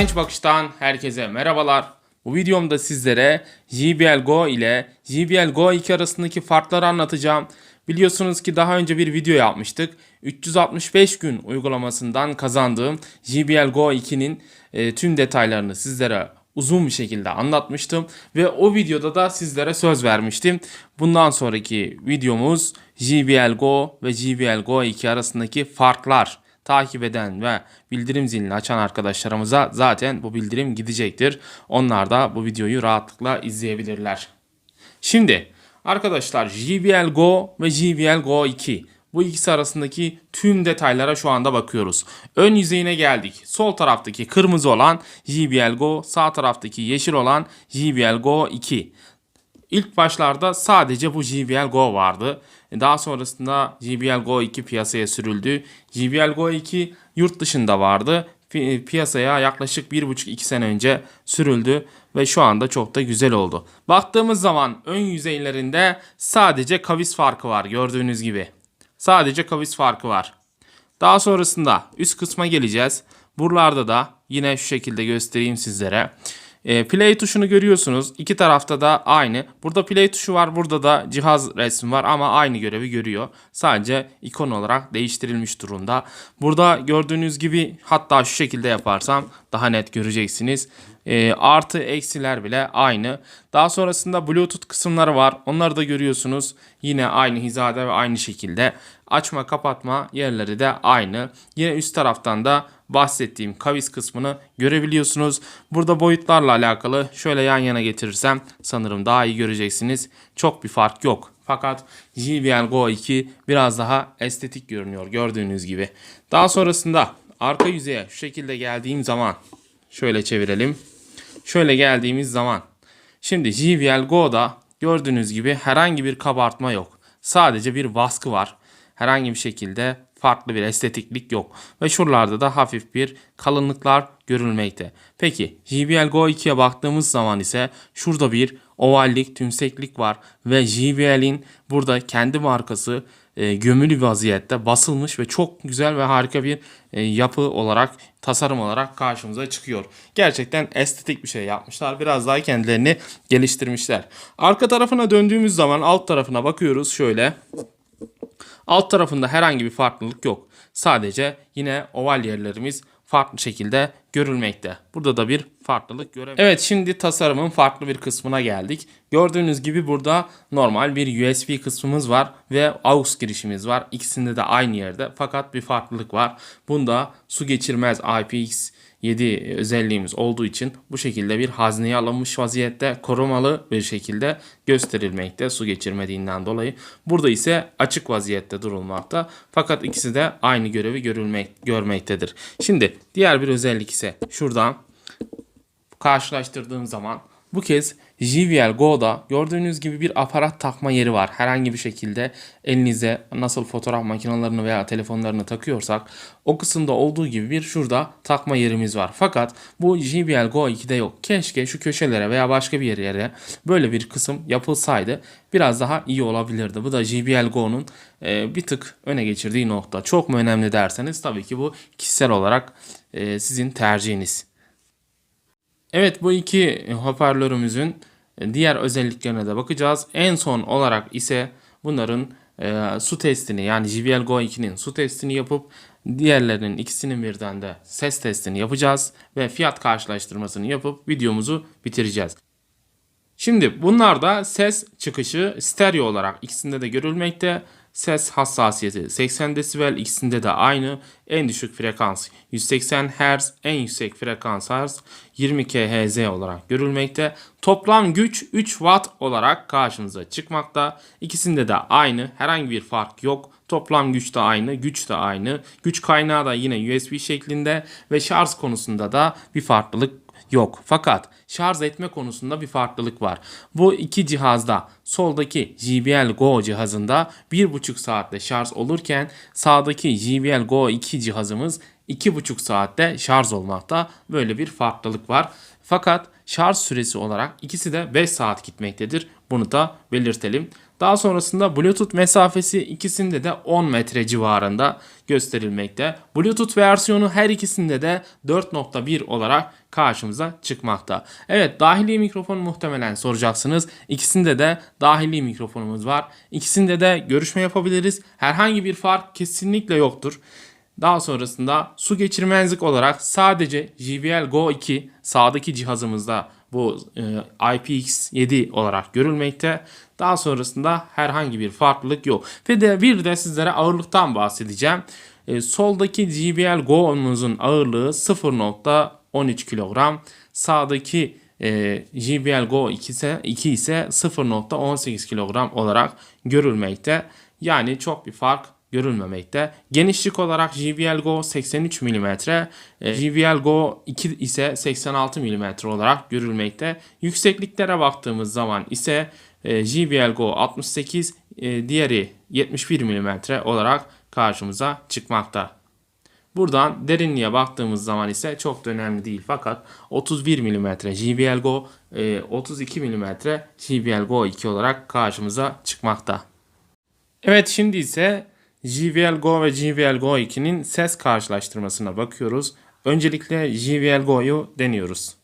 Genç Bakış'tan herkese merhabalar. Bu videomda sizlere JBL Go ile JBL Go 2 arasındaki farkları anlatacağım. Biliyorsunuz ki daha önce bir video yapmıştık. 365 gün uygulamasından kazandığım JBL Go 2'nin e, tüm detaylarını sizlere uzun bir şekilde anlatmıştım ve o videoda da sizlere söz vermiştim. Bundan sonraki videomuz JBL Go ve JBL Go 2 arasındaki farklar takip eden ve bildirim zilini açan arkadaşlarımıza zaten bu bildirim gidecektir. Onlar da bu videoyu rahatlıkla izleyebilirler. Şimdi arkadaşlar JBL Go ve JBL Go 2 bu ikisi arasındaki tüm detaylara şu anda bakıyoruz. Ön yüzeyine geldik. Sol taraftaki kırmızı olan JBL Go, sağ taraftaki yeşil olan JBL Go 2. İlk başlarda sadece bu JBL Go vardı. Daha sonrasında JBL Go 2 piyasaya sürüldü. JBL Go 2 yurt dışında vardı. Pi- Piyasaya yaklaşık 1,5-2 sene önce sürüldü ve şu anda çok da güzel oldu. Baktığımız zaman ön yüzeylerinde sadece kavis farkı var gördüğünüz gibi. Sadece kavis farkı var. Daha sonrasında üst kısma geleceğiz. Buralarda da yine şu şekilde göstereyim sizlere. E, play tuşunu görüyorsunuz. İki tarafta da aynı. Burada play tuşu var. Burada da cihaz resmi var ama aynı görevi görüyor. Sadece ikon olarak değiştirilmiş durumda. Burada gördüğünüz gibi hatta şu şekilde yaparsam daha net göreceksiniz. E, artı eksiler bile aynı. Daha sonrasında Bluetooth kısımları var. Onları da görüyorsunuz. Yine aynı hizada ve aynı şekilde. Açma kapatma yerleri de aynı. Yine üst taraftan da bahsettiğim kavis kısmını görebiliyorsunuz. Burada boyutlarla alakalı şöyle yan yana getirirsem sanırım daha iyi göreceksiniz. Çok bir fark yok. Fakat JBL Go 2 biraz daha estetik görünüyor gördüğünüz gibi. Daha sonrasında arka yüzeye şu şekilde geldiğim zaman şöyle çevirelim. Şöyle geldiğimiz zaman şimdi JBL Go'da gördüğünüz gibi herhangi bir kabartma yok. Sadece bir baskı var. Herhangi bir şekilde farklı bir estetiklik yok. Ve şuralarda da hafif bir kalınlıklar görülmekte. Peki JBL Go 2'ye baktığımız zaman ise şurada bir ovallik, tümseklik var ve JBL'in burada kendi markası e, gömülü vaziyette basılmış ve çok güzel ve harika bir e, yapı olarak, tasarım olarak karşımıza çıkıyor. Gerçekten estetik bir şey yapmışlar. Biraz daha kendilerini geliştirmişler. Arka tarafına döndüğümüz zaman alt tarafına bakıyoruz şöyle. Alt tarafında herhangi bir farklılık yok. Sadece yine oval yerlerimiz farklı şekilde görülmekte. Burada da bir farklılık göremiyoruz. Evet şimdi tasarımın farklı bir kısmına geldik. Gördüğünüz gibi burada normal bir USB kısmımız var ve AUX girişimiz var. İkisinde de aynı yerde fakat bir farklılık var. Bunda su geçirmez IPX 7 özelliğimiz olduğu için bu şekilde bir hazneye alınmış vaziyette korumalı bir şekilde gösterilmekte su geçirmediğinden dolayı. Burada ise açık vaziyette durulmakta. Fakat ikisi de aynı görevi görülmek görmektedir. Şimdi diğer bir özellik ise şuradan karşılaştırdığım zaman bu kez JBL Go'da gördüğünüz gibi bir aparat takma yeri var. Herhangi bir şekilde elinize nasıl fotoğraf makinelerini veya telefonlarını takıyorsak o kısımda olduğu gibi bir şurada takma yerimiz var. Fakat bu JBL Go 2'de yok. Keşke şu köşelere veya başka bir yere böyle bir kısım yapılsaydı biraz daha iyi olabilirdi. Bu da JBL Go'nun e, bir tık öne geçirdiği nokta. Çok mu önemli derseniz tabii ki bu kişisel olarak e, sizin tercihiniz. Evet bu iki hoparlörümüzün diğer özelliklerine de bakacağız. En son olarak ise bunların e, su testini yani JBL Go 2'nin su testini yapıp diğerlerinin ikisinin birden de ses testini yapacağız ve fiyat karşılaştırmasını yapıp videomuzu bitireceğiz. Şimdi bunlar da ses çıkışı stereo olarak ikisinde de görülmekte. Ses hassasiyeti 80 desibel ikisinde de aynı. En düşük frekans 180 Hz, en yüksek frekans Hz 20 kHz olarak görülmekte. Toplam güç 3 Watt olarak karşımıza çıkmakta. İkisinde de aynı. Herhangi bir fark yok. Toplam güç de aynı, güç de aynı. Güç kaynağı da yine USB şeklinde ve şarj konusunda da bir farklılık yok. Fakat şarj etme konusunda bir farklılık var. Bu iki cihazda soldaki JBL Go cihazında 1,5 saatte şarj olurken sağdaki JBL Go 2 cihazımız 2,5 saatte şarj olmakta. Böyle bir farklılık var. Fakat şarj süresi olarak ikisi de 5 saat gitmektedir. Bunu da belirtelim. Daha sonrasında Bluetooth mesafesi ikisinde de 10 metre civarında gösterilmekte. Bluetooth versiyonu her ikisinde de 4.1 olarak karşımıza çıkmakta. Evet dahili mikrofon muhtemelen soracaksınız. İkisinde de dahili mikrofonumuz var. İkisinde de görüşme yapabiliriz. Herhangi bir fark kesinlikle yoktur. Daha sonrasında su geçirmezlik olarak sadece JBL Go 2 sağdaki cihazımızda bu e, IPX7 olarak görülmekte. Daha sonrasında herhangi bir farklılık yok. Ve de bir de sizlere ağırlıktan bahsedeceğim. E, soldaki JBL Go'muzun ağırlığı 0.13 kilogram. Sağdaki e, JBL Go 2 ise, 2 ise 0.18 kilogram olarak görülmekte. Yani çok bir fark görülmemekte. Genişlik olarak JBL Go 83 mm, e, JBL Go 2 ise 86 mm olarak görülmekte. Yüksekliklere baktığımız zaman ise e, JBL Go 68, e, diğeri 71 mm olarak karşımıza çıkmakta. Buradan derinliğe baktığımız zaman ise çok da önemli değil fakat 31 mm JBL Go, e, 32 mm JBL Go 2 olarak karşımıza çıkmakta. Evet şimdi ise JBL Go ve JBL Go 2'nin ses karşılaştırmasına bakıyoruz. Öncelikle JBL Go'yu deniyoruz.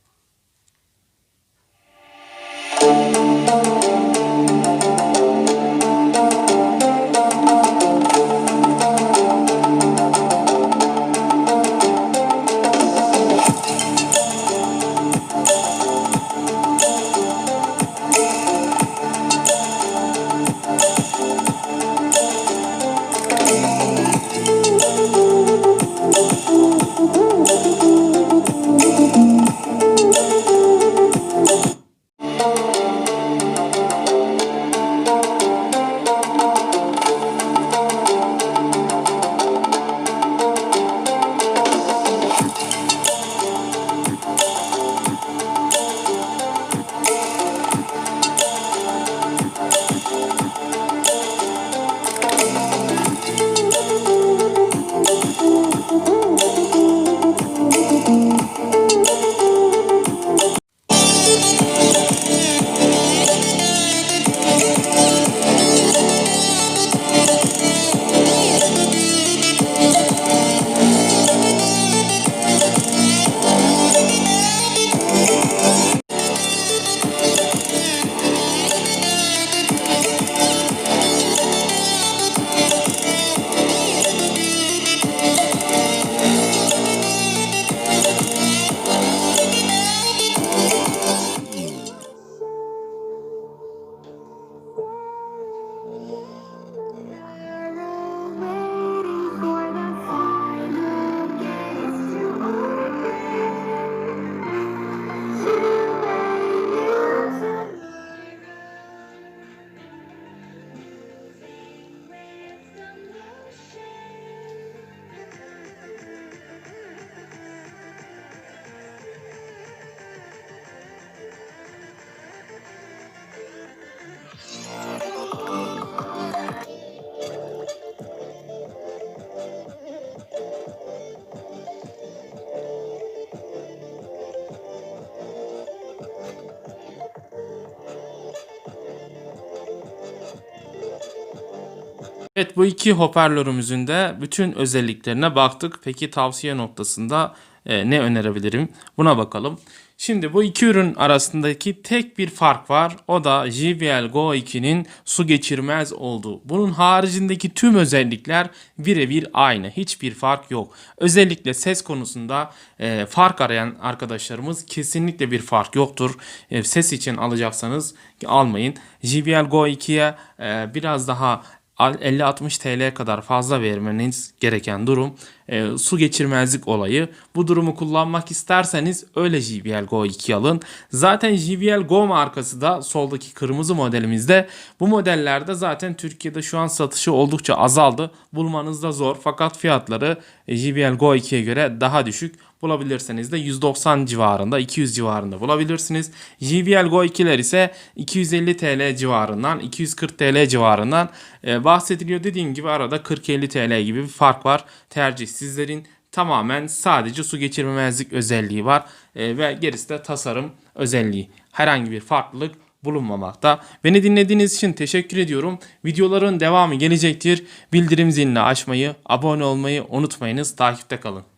Evet bu iki hoparlörümüzün de bütün özelliklerine baktık. Peki tavsiye noktasında e, ne önerebilirim? Buna bakalım. Şimdi bu iki ürün arasındaki tek bir fark var. O da JBL Go 2'nin su geçirmez olduğu. Bunun haricindeki tüm özellikler birebir aynı. Hiçbir fark yok. Özellikle ses konusunda e, fark arayan arkadaşlarımız kesinlikle bir fark yoktur. E, ses için alacaksanız almayın. JBL Go 2'ye e, biraz daha 50-60 TL kadar fazla vermeniz gereken durum e, su geçirmezlik olayı. Bu durumu kullanmak isterseniz öyle JBL Go 2 alın. Zaten JBL Go markası da soldaki kırmızı modelimizde. Bu modellerde zaten Türkiye'de şu an satışı oldukça azaldı. Bulmanız da zor fakat fiyatları e, JBL Go 2'ye göre daha düşük bulabilirseniz de 190 civarında 200 civarında bulabilirsiniz. JBL Go 2'ler ise 250 TL civarından 240 TL civarından e, bahsediliyor. Dediğim gibi arada 40-50 TL gibi bir fark var. Tercih sizlerin tamamen sadece su geçirmemezlik özelliği var e, ve gerisi de tasarım özelliği. Herhangi bir farklılık bulunmamakta. Beni dinlediğiniz için teşekkür ediyorum. Videoların devamı gelecektir. Bildirim zilini açmayı, abone olmayı unutmayınız. Takipte kalın.